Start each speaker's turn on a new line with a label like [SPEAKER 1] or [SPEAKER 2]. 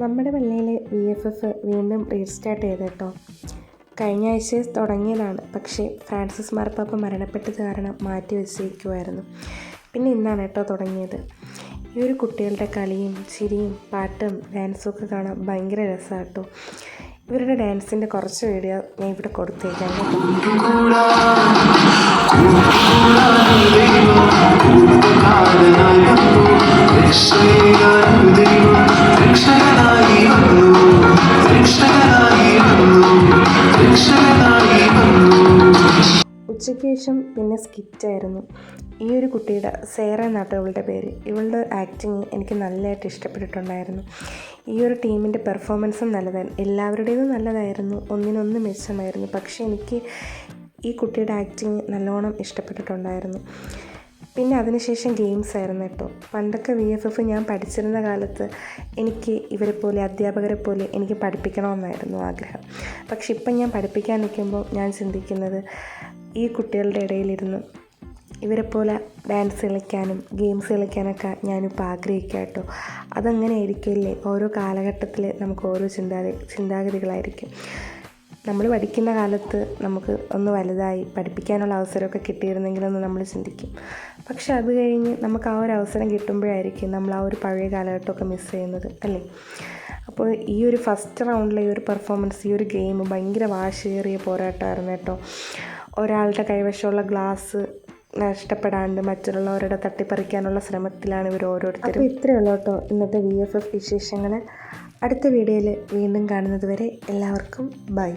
[SPEAKER 1] നമ്മുടെ പള്ളിയിൽ V F F വീണ്ടും റീസ്റ്റാർട്ട് ചെയ്തു കേട്ടോ കഴിഞ്ഞ ആഴ്ച തുടങ്ങിയതാണ്. പക്ഷേ ഫ്രാൻസിസ് മാർപ്പാപ്പ മരണപ്പെട്ടത് കാരണം മാറ്റി വെച്ചിരിക്കുമായിരുന്നു പിന്നെ ഇന്നാണ് കേട്ടോ തുടങ്ങിയത്. ഈ ഒരു കുട്ടികളുടെ കളിയും ചിരിയും പാട്ടും ഡാൻസും ഒക്കെ കാണാൻ ഭയങ്കര രസമാണ് കേട്ടോ. ഇവരുടെ ഡാൻസിന്റെ കുറച്ച് വീഡിയോ ഞാൻ ഇവിടെ കൊടുത്തേക്കാം ഉച്ചയ്ക്ക് ശേഷം പിന്നെ സ്കിറ്റായിരുന്നു ഈ ഒരു കുട്ടിയുടെ സേറ എന്നാട്ടോ ഇവളുടെ പേര്. ഇവളുടെ ആക്ടിങ് എനിക്ക് നല്ലതായിട്ട് ഇഷ്ടപ്പെട്ടിട്ടുണ്ടായിരുന്നു. ഈ ഒരു ടീമിന്റെ പെർഫോമൻസും നല്ലതായിരുന്നു. എല്ലാവരുടേതും നല്ലതായിരുന്നു. ഒന്നിനൊന്ന് മെച്ചമായിരുന്നു. പക്ഷേ എനിക്ക് ഈ കുട്ടിയുടെ ആക്ടിങ് നല്ലോണം ഇഷ്ടപ്പെട്ടിട്ടുണ്ടായിരുന്നു. പിന്നെ അതിനുശേഷം ഗെയിംസ് ആയിരുന്നു കേട്ടോ. പണ്ടൊക്കെ വി എഫ് എഫ് ഞാൻ പഠിച്ചിരുന്ന കാലത്ത് എനിക്ക് ഇവരെ പോലെ അധ്യാപകരെ പോലെ എനിക്ക് പഠിപ്പിക്കണമെന്നായിരുന്നു ആഗ്രഹം. പക്ഷെ ഇപ്പം ഞാൻ പഠിപ്പിക്കാൻ നിൽക്കുമ്പോൾ ഞാൻ ചിന്തിക്കുന്നത് ഈ കുട്ടികളുടെ ഇടയിലിരുന്ന് ഇവരെ പോലെ ഡാൻസ് കളിക്കാനും ഗെയിംസ് കളിക്കാനൊക്കെ ഞാനിപ്പോൾ ആഗ്രഹിക്കുക കേട്ടോ. അതങ്ങനെ ആയിരിക്കില്ലേ ഓരോ കാലഘട്ടത്തിൽ നമുക്ക് ഓരോ ചിന്താഗതി ചിന്താഗതികളായിരിക്കും. നമ്മൾ പഠിക്കുന്ന കാലത്ത് നമുക്ക് ഒന്ന് വലുതായി പഠിപ്പിക്കാനുള്ള അവസരമൊക്കെ കിട്ടിയിരുന്നെങ്കിലെന്ന് നമ്മൾ ചിന്തിക്കും. പക്ഷെ അത് കഴിഞ്ഞ് നമുക്ക് ആ ഒരു അവസരം കിട്ടുമ്പോഴായിരിക്കും നമ്മൾ ആ ഒരു പഴയ കാലഘട്ടമൊക്കെ മിസ് ചെയ്യുന്നത് അല്ലേ? അപ്പോൾ ഈ ഒരു ഫസ്റ്റ് റൗണ്ടിലെ ഈ ഒരു പെർഫോമൻസ് ഈ ഒരു ഗെയിം ഭയങ്കര വാശിയേറിയ പോരാട്ടമായിരുന്നു കേട്ടോ. ഒരാളുടെ കൈവശമുള്ള ഗ്ലാസ് നഷ്ടപ്പെടാണ്ട് മറ്റുള്ളവരുടെ തട്ടിപ്പറിക്കാനുള്ള ശ്രമത്തിലാണ് ഇവർ ഓരോരുത്തരും. അപ്പോൾ ഇത്രയേ ഉള്ളൂ കേട്ടോ ഇന്നത്തെ വി എഫ് എഫ് വിശേഷങ്ങൾ അടുത്ത വീഡിയോയിൽ വീണ്ടും കാണുന്നത് വരെ എല്ലാവർക്കും ബൈ.